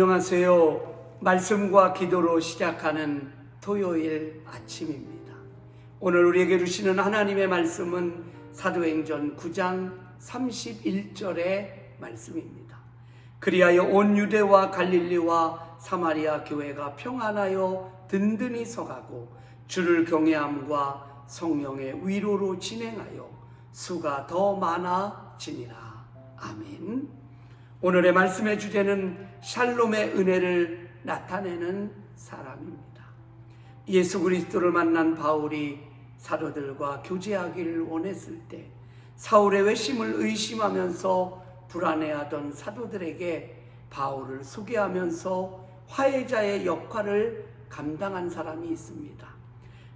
안녕하세요. 말씀과 기도로 시작하는 토요일 아침입니다. 오늘 우리에게 주시는 하나님의 말씀은 사도행전 9장 31절의 말씀입니다. 그리하여 온 유대와 갈릴리와 사마리아 교회가 평안하여 든든히 서가고 주를 경외함과 성령의 위로로 진행하여 수가 더 많아지니라. 아멘. 오늘의 말씀의 주제는 샬롬의 은혜를 나타내는 사람입니다. 예수 그리스도를 만난 바울이 사도들과 교제하기를 원했을 때 사울의 외심을 의심하면서 불안해하던 사도들에게 바울을 소개하면서 화해자의 역할을 감당한 사람이 있습니다.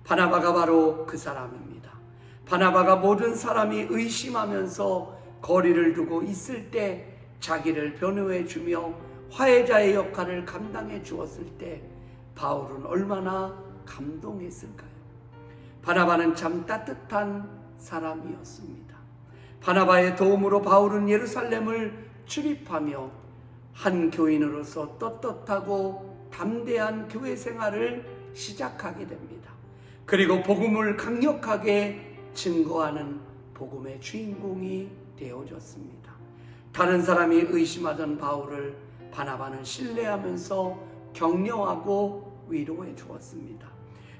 바나바가 바로 그 사람입니다. 바나바가 모든 사람이 의심하면서 거리를 두고 있을 때 자기를 변호해 주며 화해자의 역할을 감당해 주었을 때 바울은 얼마나 감동했을까요? 바나바는 참 따뜻한 사람이었습니다. 바나바의 도움으로 바울은 예루살렘을 출입하며 한 교인으로서 떳떳하고 담대한 교회 생활을 시작하게 됩니다. 그리고 복음을 강력하게 증거하는 복음의 주인공이 되어졌습니다. 다른 사람이 의심하던 바울을 바나바는 신뢰하면서 격려하고 위로해 주었습니다.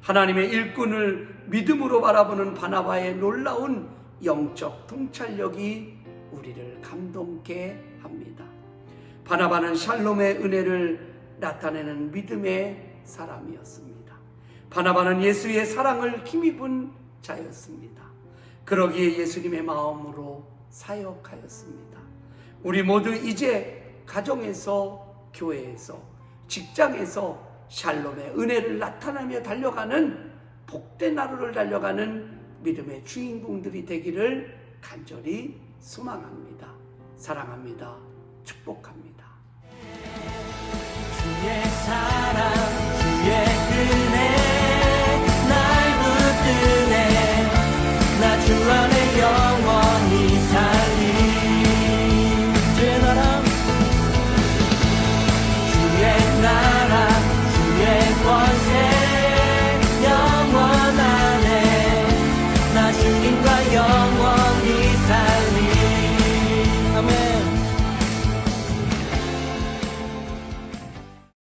하나님의 일꾼을 믿음으로 바라보는 바나바의 놀라운 영적 통찰력이 우리를 감동케 합니다. 바나바는 샬롬의 은혜를 나타내는 믿음의 사람이었습니다. 바나바는 예수의 사랑을 힘입은 자였습니다. 그러기에 예수님의 마음으로 사역하였습니다. 우리 모두 이제 가정에서, 교회에서, 직장에서 샬롬의 은혜를 나타내며 달려가는 복된 하루를 달려가는 믿음의 주인공들이 되기를 간절히 소망합니다. 사랑합니다. 축복합니다.